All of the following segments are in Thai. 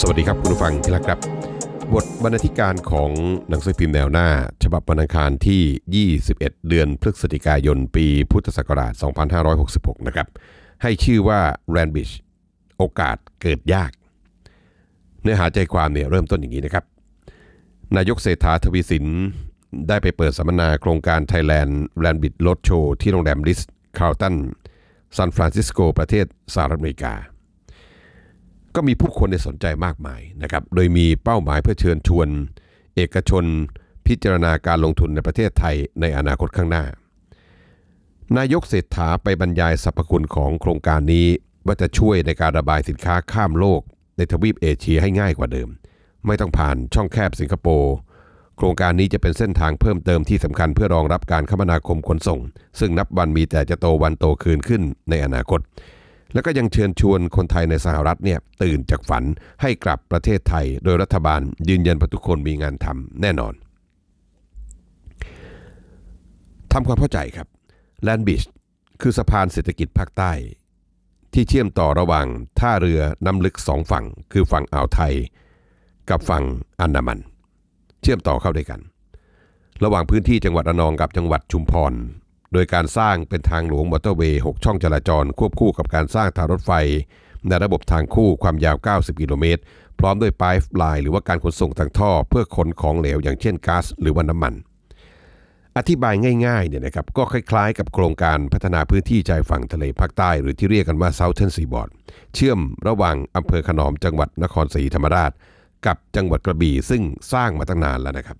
สวัสดีครับคุณผู้ฟังที่รักครับ บทบรรณาธิการของหนังสือพิมพ์แนวหน้า ฉบับวันอังคารที่ 21 เดือนพฤศจิกายนปีพุทธศักราช 2566 นะครับ ให้ชื่อว่า r a n b i s h โอกาสเกิดยาก เนื้อหาใจความเนี่ยเริ่มต้นอย่างนี้นะครับ นายกเศรษฐาทวีสินได้ไปเปิดสัมมนาโครงการ Thailand r a n b i t Road Show ที่โรงแรมลิสคาร์ตันซานฟรานซิสโกประเทศสหรัฐอเมริกา ก็มีผู้คนในสนใจมากมายนะครับ โดยมีเป้าหมายเพื่อเชิญชวน เอกชน พิจารณาการลงทุนในประเทศไทยในอนาคตข้างหน้า นายกเศรษฐาไปบรรยายสรรพคุณของโครงการนี้ว่าจะช่วยในการระบายสินค้าข้ามโลก ในทวีปเอเชียให้ง่ายกว่าเดิม ไม่ต้องผ่านช่องแคบสิงคโปร์โครงการนี้จะเป็นเส้นทางเพิ่มเติมที่สำคัญเพื่อรองรับการคมนาคมขนส่ง ซึ่งนับวันมีแต่จะโตวันโตคืนขึ้นในอนาคต แล้วก็ยังเชิญชวนคนไทยในสหรัฐเนี่ยตื่นจากฝันให้กลับประเทศไทย โดยรัฐบาลยืนยันว่าทุกคนมีงานทำแน่นอนทำความเข้าใจครับแลนบิชคือสะพานเศรษฐกิจภาคใต้ ที่เชื่อมต่อระหว่างท่าเรือน้ำลึกสองฝั่ง คือฝั่งอ่าวไทย กับฝั่งอันดามัน เชื่อมต่อเข้าด้วยกัน ระหว่างพื้นที่จังหวัดระนองกับจังหวัดชุมพร โดยการสร้างเป็นทางหลวงมอเตอร์เวย์ 6 ช่องจราจร ควบคู่กับการสร้างทางรถไฟ ในระบบทางคู่ความยาว 90 กิโลเมตร พร้อมด้วยปลายไลน์หรือว่าการขนส่งทางท่อ เพื่อขนของเหลวอย่างเช่นก๊าซหรือว่าน้ำมัน อธิบายง่ายๆเนี่ยนะครับก็คล้ายๆ กับโครงการพัฒนาพื้นที่ชายฝั่งทะเลภาคใต้ หรือที่เรียกกันว่า Southern Seaboard เชื่อมระหว่างอำเภอขนอมจังหวัดนครศรีธรรมราช กับจังหวัดกระบี่ซึ่งสร้างมาตั้งนานแล้วนะครับ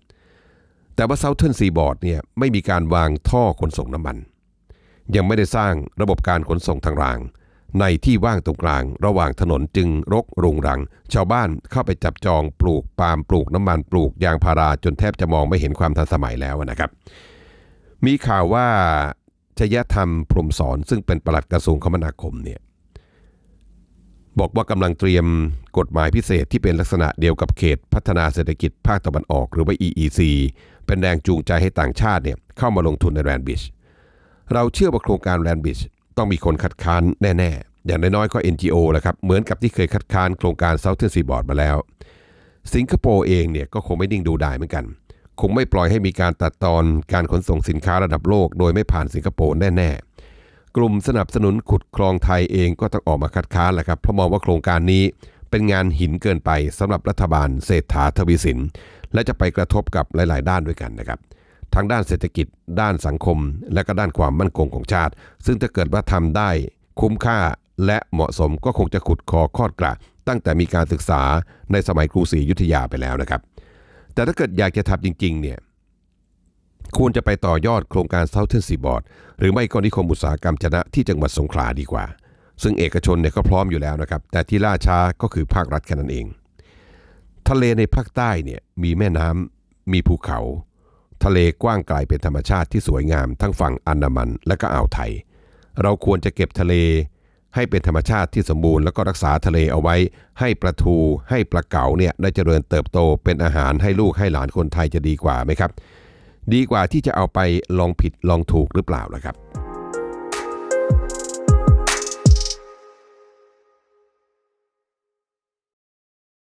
แต่ว่า Southern Seaboard เนี่ยไม่มีการวางท่อขนส่งน้ำมัน ยังไม่ได้สร้างระบบการขนส่งทางราง ในที่ว่างตรงกลาง ระหว่างถนนจึงรกรุงรัง ชาวบ้านเข้าไปจับจองปลูกปาล์มปลูกน้ำมันปลูกยางพาราจนแทบจะมองไม่เห็นความทันสมัยแล้วนะครับ มีข่าวว่าชยธรรมพรมสอนซึ่งเป็นปลัดกระทรวงคมนาคมเนี่ย บอกว่ากำลังเตรียมกฎหมายพิเศษที่เป็นลักษณะเดียวกับเขตพัฒนาเศรษฐกิจภาคตะวันออกหรือว่า EEC เป็นแรงจูงใจให้ต่างชาติเนี่ยเข้ามาลงทุนในแรนบิชเราเชื่อว่าโครงการแลนบิชต้องมีคนคัดค้านแน่ ๆ อย่างน้อยๆก็ NGO แหละครับ เหมือนกับที่เคยคัดค้านโครงการ Southern Seaboard มาแล้ว สิงคโปร์เองเนี่ยก็คงไม่นิ่งดูดายเหมือนกัน คงไม่ปล่อยให้มีการตัดตอนการขนส่งสินค้าระดับโลก โดยไม่ผ่านสิงคโปร์แน่ ๆ กลุ่มสนับสนุนขุดคลองไทยเองก็ต้องออกมาคัดค้านแหละครับเพราะมองว่าโครงการนี้เป็นงานหินเกินไปสำหรับรัฐบาลเศรษฐาทวีสิน และจะไปกระทบกับหลาย ๆ ด้านด้วยกันนะครับทั้งด้านเศรษฐกิจ ด้านสังคม และก็ด้านความมั่นคงของชาติ ซึ่งถ้าเกิดว่าทำได้คุ้มค่าและเหมาะสมก็คงจะขุดคอคอดกระ ตั้งแต่มีการศึกษาในสมัยกรุงศรีอยุธยาไปแล้วนะครับ แต่ถ้าเกิดอยากจะทำจริง ๆ เนี่ย ควรจะไปต่อยอดโครงการ Southern Seaboard หรือไม่ก็นิคมอุตสาหกรรมจนะที่จังหวัดสงขลาดีกว่า ซึ่งเอกชนเนี่ยก็พร้อมอยู่แล้วนะครับ แต่ที่ล่าช้าก็คือภาครัฐแค่นั้นเอง ทะเลในภาคใต้เนี่ยมีแม่น้ำมีภูเขา ทะเลกว้างไกลเป็นธรรมชาติที่สวยงาม ทั้งฝั่งอันดามันและก็อ่าวไทย เราควรจะเก็บทะเลให้เป็นธรรมชาติที่สมบูรณ์แล้วก็รักษาทะเลเอาไว้ ให้ปลาทูให้ปลาเก๋าเนี่ยได้เจริญเติบโตเป็นอาหารให้ลูกให้หลานคนไทยจะดีกว่าไหมครับ ดีกว่าที่จะเอาไปลองผิดลองถูกหรือเปล่าล่ะครับ